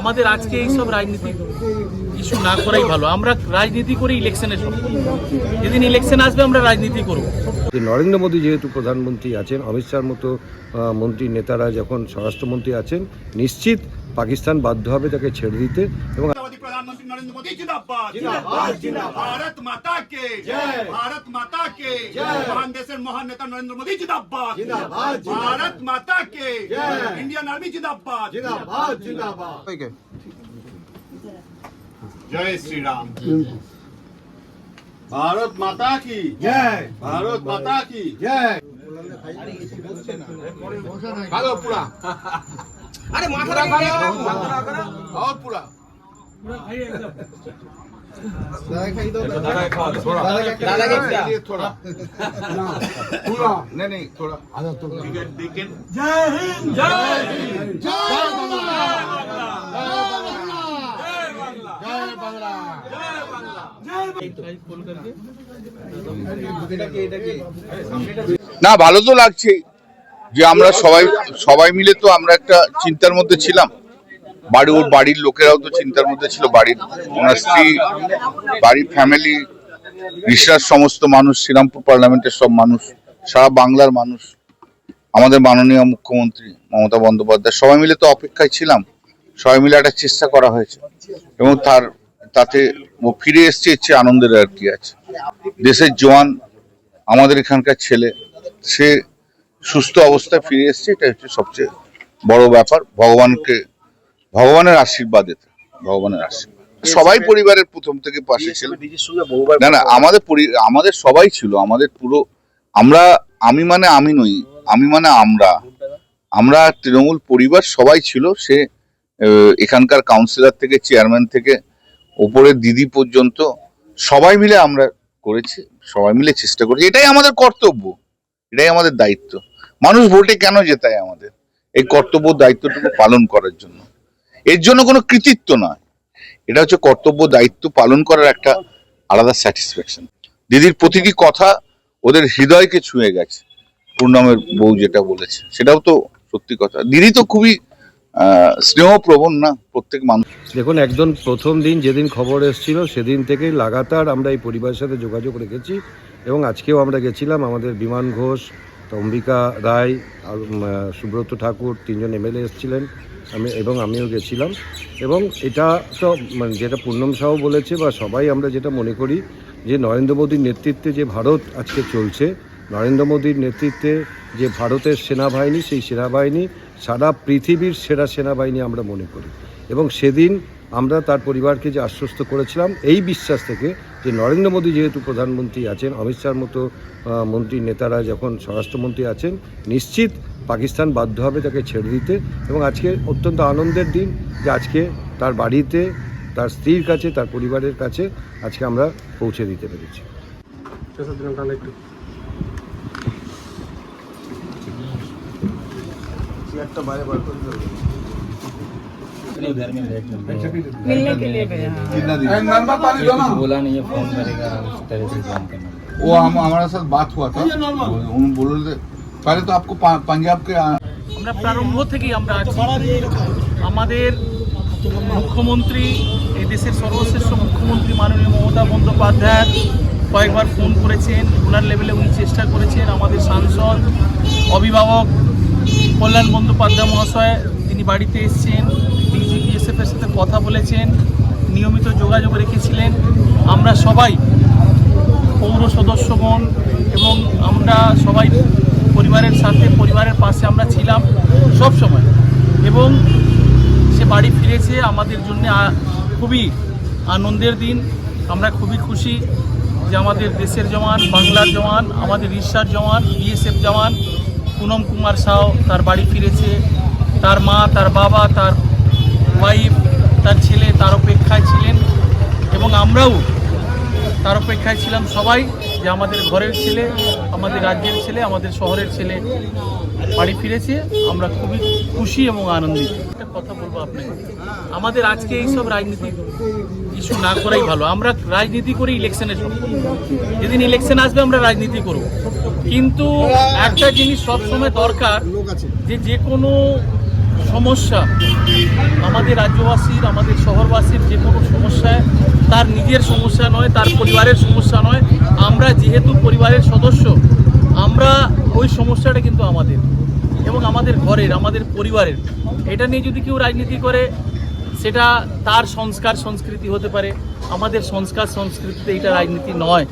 আমাদের আজকে এইসব রাজনীতি ইস্যু না করাই ভালো। আমরা রাজনীতি করি ইলেকশনের সময়। যেদিন ইলেকশন আসবে আমরা রাজনীতি করব। নরেন্দ্র মোদী যেহেতু প্রধানমন্ত্রী আছেন অমিত শাহর মতো মন্ত্রী নেতারা যখন স্বরাষ্ট্রমন্ত্রী আছেন নিশ্চিত পাকিস্তান বাধ্য হবে তাকে ছেড়ে দিতে এবং প্রধানমন্ত্রী নরেন্দ্র মোদী জিন্দাবাদ জিন্দাবাদ। ভারত মাতা जय भारत माता के। महान देश महान नेता नरेंद्र मोदी जिंदाबाद। जिंदाबाद भारत माता के। इंडियन आर्मी जिंदाबाद। जिंदाबाद जिंदाबाद। जय श्री राम भारत माता की। जय। भारत माता की। जय। खालो पूरा। अरे माथा और पूरा। पूरा नहीं नहीं না ভালো তো লাগছে যে আমরা সবাই সবাই মিলে তো আমরা একটা চিন্তার মধ্যে ছিলাম। বাড়ি, ওর বাড়ির লোকেরাও তো চিন্তার মধ্যে ছিল, বাড়ির ওনার স্ত্রী, বাড়ির ফ্যামিলি রিসার সমস্ত মানুষ, শ্রীরামপুর পার্লামেন্টের সব মানুষ, সারা বাংলার মানুষ, আমাদের মাননীয় মুখ্যমন্ত্রী মমতা বন্দ্যোপাধ্যায়, সবাই মিলে তো অপেক্ষায় ছিলাম, সবাই মিলে একটা চেষ্টা করা হয়েছে, এবং তার, তাতে ও ফিরে এসছে ইচ্ছে আনন্দের আর কি আছে। দেশের জওয়ান, আমাদের এখানকার ছেলে, সে সুস্থ অবস্থায় ফিরে এসছে এটা হচ্ছে সবচেয়ে বড় ব্যাপার, ভগবানকে ভগবানের আশীর্বাদ এতে ভগবানের আশীর্বাদ। সবাই পরিবারের প্রথম থেকে পাশে ছিল। না না আমাদের আমাদের সবাই ছিল আমাদের পুরো আমরা আমি মানে আমি নই আমি মানে আমরা। আমরা তৃণমূল পরিবার সবাই ছিল সে এখানকার কাউন্সিলর থেকে চেয়ারম্যান থেকে ওপরের দিদি পর্যন্ত সবাই মিলে আমরা করেছি সবাই মিলে চেষ্টা করেছি। এটাই আমাদের কর্তব্য এটাই আমাদের দায়িত্ব। মানুষ ভোটে কেন জেতায় আমাদের? এই কর্তব্য দায়িত্বটুকু পালন করার জন্য। এর জন্য কোনো কৃতিত্ব নয়। এটা হচ্ছে কর্তব্য, দায়িত্ব পালন করার একটা আলাদা স্যাটিসফ্যাকশন দিদির প্রতিটি কথা ওদের হৃদয়কে ছুঁয়ে গেছে। পূর্ণমের বউ যেটা বলেছে, সেটাও তো সত্যি কথা। দিদি তো খুবই স্নেহপ্রবণ না প্রত্যেক মানুষ দেখুন, একজন প্রথম দিন যেদিন খবর এসেছিল, সেদিন থেকেই লাগাতার আমরা এই পরিবারের সাথে যোগাযোগ রেখেছি এবং আজকেও আমরা গেছিলাম আমাদের বিমান ঘোষ অম্বিকা রায় আর সুব্রত ঠাকুর তিনজন এমএলএ এসেছিলেন। আমি এবং আমিও গেছিলাম। এবং এটা তো মানে যেটা পূর্ণম সাহ বলেছে বা সবাই আমরা যেটা মনে করি যে নরেন্দ্র মোদীর নেতৃত্বে যে ভারত আজকে চলছে, নরেন্দ্র মোদীর নেতৃত্বে যে ভারতের সেনাবাহিনী, সেই সেনাবাহিনী সারা পৃথিবীর সেরা সেনাবাহিনী আমরা মনে করি। এবং সেদিন আমরা তার পরিবারকে যে আশ্বস্ত করেছিলাম, এই বিশ্বাস থেকে যে নরেন্দ্র মোদী যেহেতু প্রধানমন্ত্রী আছেন, অমিত শাহর মতো মন্ত্রী নেতারা যখন স্বরাষ্ট্রমন্ত্রী আছেন, নিশ্চিত পাকিস্তান বাধ্য হবে তাকে ছেড়ে দিতে এবং আজকে অত্যন্ত আনন্দের দিন যে আজকে তার বাড়িতে, তার স্ত্রীর কাছে, তার পরিবারের কাছে আজকে আমরা পৌঁছে দিতে পেরেছি। একটা বাইরে বার করে हाँ नंबर पानी दो ना बोला नहीं है फोन करेगा उस तरह से काम करना वो हम हमारे साथ बात हुआ था उन्होंने बोल रहे थे पहले तो आपको पा- पंजाब के आ- আমরা প্রারম্ভ থেকেই আমরা আছি আমাদের মুখ্যমন্ত্রী এই দেশের সর্বশ্রেষ্ঠ মুখ্যমন্ত্রী মাননীয় মমতা বন্দ্যোপাধ্যায় কয়েকবার ফোন করেছেন ওনার লেভেলে উনি চেষ্টা করেছেন আমাদের সাংসদ অভিভাবক কল্যাণ বন্দ্যোপাধ্যায় মহাশয় তিনি বাড়িতে এসেছেন ডিজিপিএসএফ সাথে কথা বলেছেন, নিয়মিত যোগাযোগ রেখেছিলেন। আমরা সবাই পৌর সদস্যগণ এবং আমরা সবাই পরিবারের সাথে, পরিবারের পাশে আমরা ছিলাম সব সময়। এবং সে বাড়ি ফিরেছে, আমাদের জন্য খুবই আনন্দের দিন। আমরা খুবই খুশি যে আমাদের দেশের জওয়ান, বাংলার জওয়ান, আমাদের ঈশ্বর জওয়ান বিএসএফ জওয়ান, পুনম কুমার সাও তার বাড়ি ফিরেছে। তার মা, তার বাবা, তার ওয়াইফ তার ছেলে তার অপেক্ষায় ছিলেন এবং আমরাও তার অপেক্ষায় ছিলাম সবাই যে আমাদের ঘরের ছেলে, আমাদের রাজ্যের ছেলে, আমাদের শহরের ছেলে বাড়ি ফিরেছে। আমরা খুবই খুশি এবং আনন্দিত। একটা কথা বলব আপনাকে। আমাদের আজকে এইসব রাজনীতিক ইস্যু না করাই ভালো। আমরা রাজনীতি করি ইলেকশনের সময়। যেদিন ইলেকশন আসবে আমরা রাজনীতি করব। কিন্তু একটা জিনিস সবসময় দরকার যে যে কোনো সমস্যা আমাদের রাজ্যবাসীর, আমাদের শহরবাসীর যে কোনো সমস্যায় তার নিজের সমস্যা নয়, তার পরিবারের সমস্যা নয়। আমরা যেহেতু পরিবারের সদস্য, আমরা ওই সমস্যাটা কিন্তু আমাদের এবং আমাদের ঘরের, আমাদের পরিবারের। এটা নিয়ে যদি কেউ রাজনীতি করে, সেটা তার সংস্কার, সংস্কৃতি হতে পারে। আমাদের সংস্কার, সংস্কৃতিতে এটা রাজনীতি নয়।